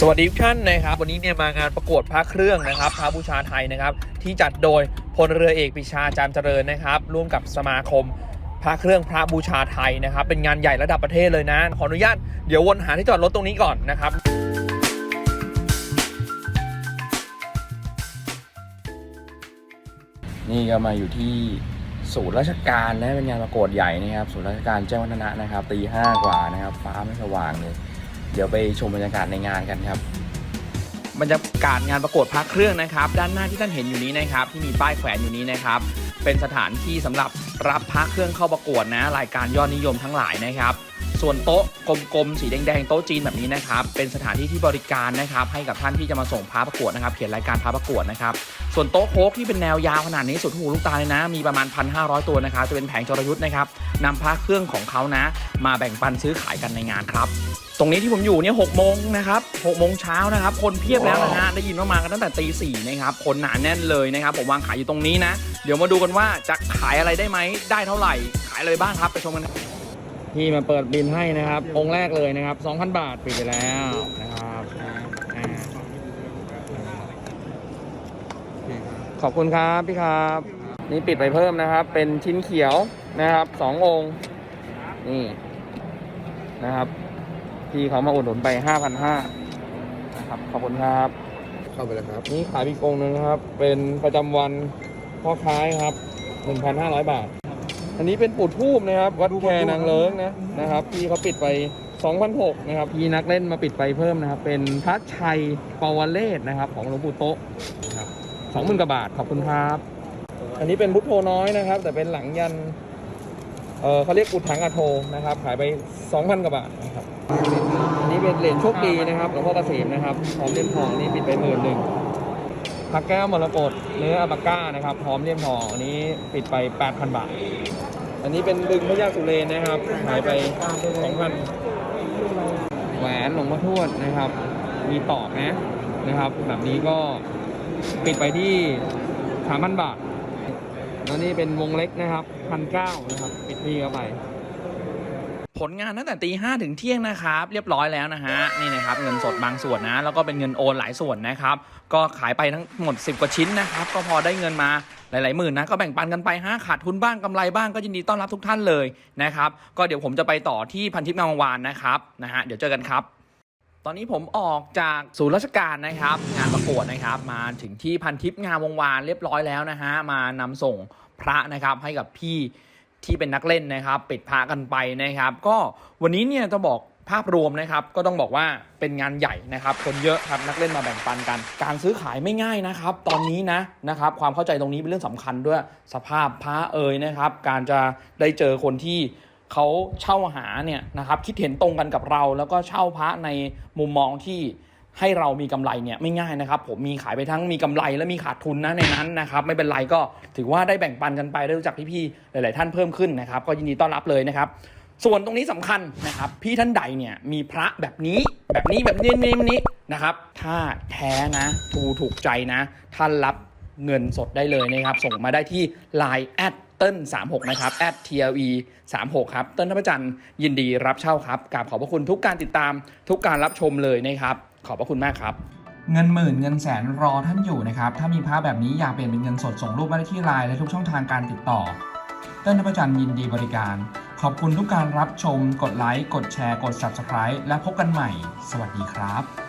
สวัสดีทุกท่านนะครับ วันนี้เนี่ยมางานประกวดพระเครื่องนะครับพระบูชาไทยนะครับ ที่จัดโดยพลเรือเอกปรีชาจามเจริญนะครับ ร่วมกับสมาคมพระเครื่องพระบูชาไทยนะครับ เป็นงานใหญ่ระดับประเทศเลยนะ ขออนุญาตเดี๋ยววนหาที่จอดรถตรงนี้ก่อนนะครับนี่ก็มาอยู่ที่ศูนย์ราชการนะเป็นงานประกวดใหญ่นะครับศูนย์ราชการแจ้งวัฒนะนะครับตีห้ากว่านะครับฟ้าไม่สว่างเลย เดี๋ยวไปชมบรรยากาศในงานกันครับ บรรยากาศงานประกวดพระเครื่องนะครับ ด้านหน้าที่ท่านเห็นอยู่นี้นะครับ ที่มีป้ายแขวนอยู่นี้นะครับ เป็นสถานที่สำหรับรับพระเครื่องเข้าประกวดนะ รายการยอดนิยมทั้งหลายนะครับส่วนโต๊ะกลมๆสีแดงๆโต๊ะจีนแบบนี้นะครับ เป็นสถานที่ที่บริการนะครับ ให้กับท่านที่จะมาส่งพระประกวดนะครับ เขียนรายการพระประกวดนะครับ ส่วนโต๊ะโค้กที่เป็นแนวยาวขนาดนี้สุดหูลูกตาเลยนะ มีประมาณ 1,500 ตัวนะครับ จะเป็นแผงจรยุทธ์นะครับนำพระเครื่องของเขานะ มาแบ่งปันซื้อขายกันในงานครับ ตรงนี้ที่ผมอยู่เนี่ยหกโมงนะครับหกโมงเช้านะครับ คนเพียบแล้วนะฮะ ได้ยินว่ามากันตั้งแต่ตีสี่นะครับ คนหนาแน่นเลยนะครับ ผมวางขายอยู่ตรงนี้นะ เดี๋ยวมาดูกันว่าจะขายอะไรได้ไหม ได้เท่าไหร่ ขายอะไรบ้างครับ ไปชมกันที่มาเปิดบินให้นะครับ องค์แรกเลยนะครับ2,000บาทปิดไปแล้วนะครับอ่าขอบคุณครับพี่ครับ นี่ปิดไปเพิ่มนะครับ เป็นชิ้นเขียวนะครับสององค์ นี่นะครับ ที่เขามาอุดหนุนไป5,500นะครับขอบคุณครับ เข้าไปแล้วครับ นี่ขายอีกองค์หนึงนะครับ เป็นประจำวันพ่อค้ายครับ1,500บาท อันนี้เป็นปู่ทูบนะครับ วัดแคนางเลิงนะนะครับที่เขาปิดไป2,600นะครับพี่นักเล่นมาปิดไปเพิ่มนะครับ เป็นพระชัยปวเลศนะครับ ของหลวงปู่โต๊ะนะครับ20,000กว่าบาทขอบคุณครับ อันนี้เป็นพุทโธน้อยนะครับ แต่เป็นหลังยัน เขาเรียกอุทังอาโทนะครับ ขายไป 2,000 กว่าบาทนะครับอันนี้เป็นเหรียญโชคดีนะครับหลวงพ่อเกษมนะครับพร้อมเลี่ยมทองนี่ปิดไปหมื่นหนึ่งพระแก้วมรกตเนื้ออัปาก้านะครับพร้อมเลี่ยมทองอันนี้ปิดไป 8,000 บาท อันนี้เป็นดึงพระยาสุเรนนะครับขายไป 2,000 แหวนหลวงพ่อทวดนะครับ มีตอกนะนะครับ แบบนี้ก็ปิดไปที่ 3,000 บาทแล้วนี่เป็นวงเล็กนะครับพันเก้านะครับ ปิดที่เข้าไป ผลงานตั้งแต่ตีห้าถึงเที่ยงนะครับ เรียบร้อยแล้วนะฮะนี่นะครับเงินสดบางส่วนนะ แล้วก็เป็นเงินโอนหลายส่วนนะครับ ก็ขายไปทั้งหมด 10 กว่าชิ้นนะครับ ก็พอได้เงินมาหลายๆหมื่นนะก็แบ่งปันกันไปฮะขาดทุนบ้างกำไรบ้างก็ยินดีต้อนรับทุกท่านเลยนะครับก็เดี๋ยวผมจะไปต่อที่พันทิพย์งามวงวานนะครับนะฮะเดี๋ยวเจอกันครับตอนนี้ผมออกจากศูนย์ราชการนะครับ งานประกวดนะครับ มาถึงที่พันทิพย์งามวงวานเรียบร้อยแล้วนะฮะมานำส่งพระนะครับให้กับพี่ ที่เป็นนักเล่นนะครับ ปิดพระกันไปนะครับ ก็วันนี้เนี่ยจะบอกภาพรวมนะครับ ก็ต้องบอกว่าเป็นงานใหญ่นะครับ คนเยอะครับนักเล่นมาแบ่งปันกัน การซื้อขายไม่ง่ายนะครับ ตอนนี้นะนะครับ ความเข้าใจตรงนี้เป็นเรื่องสำคัญด้วยสภาพพระเอ่ยนะครับ การจะได้เจอคนที่เขาเช่าหาเนี่ยนะครับ คิดเห็นตรงกันกับเรา แล้วก็เช่าพระในมุมมองที่ ให้เรามีกำไรเนี่ยไม่ง่ายนะครับ ผมมีขายไปทั้งมีกำไรและมีขาดทุนนะในนั้นนะครับ ไม่เป็นไรก็ถือว่าได้แบ่งปันกันไปได้รู้จักพี่ๆหลาย ๆ ท่านเพิ่มขึ้นนะครับ ก็ยินดีต้อนรับเลยนะครับ ส่วนตรงนี้สำคัญนะครับ พี่ท่านใดเนี่ยมีพระแบบนี้แบบนี้แบบนี้นี้นี้นะครับ ถ้าแท้นะถูถูกใจนะ ท่านรับเงินสดได้เลยนะครับ ส่งมาได้ที่ Line แอดเติ้ล36 นะครับ at tle 36 ครับ เติ้ลทัพจันทร์ยินดีรับเช่าครับกราบขอบพระคุณทุกการติดตามทุกการรับชมเลยนะครับ ขอบพระคุณมากครับเงินหมื่นเงินแสนรอท่านอยู่นะครับ ถ้ามีภาพแบบนี้อยากเปลี่ยนเป็นเงินสดส่งรูปมาได้ที่ไลน์และทุกช่องทางการติดต่อ เต้นนพจันทร์ยินดีบริการ ขอบคุณทุกการรับชม กดไลค์ กดแชร์ กด subscribe และพบกันใหม่ สวัสดีครับ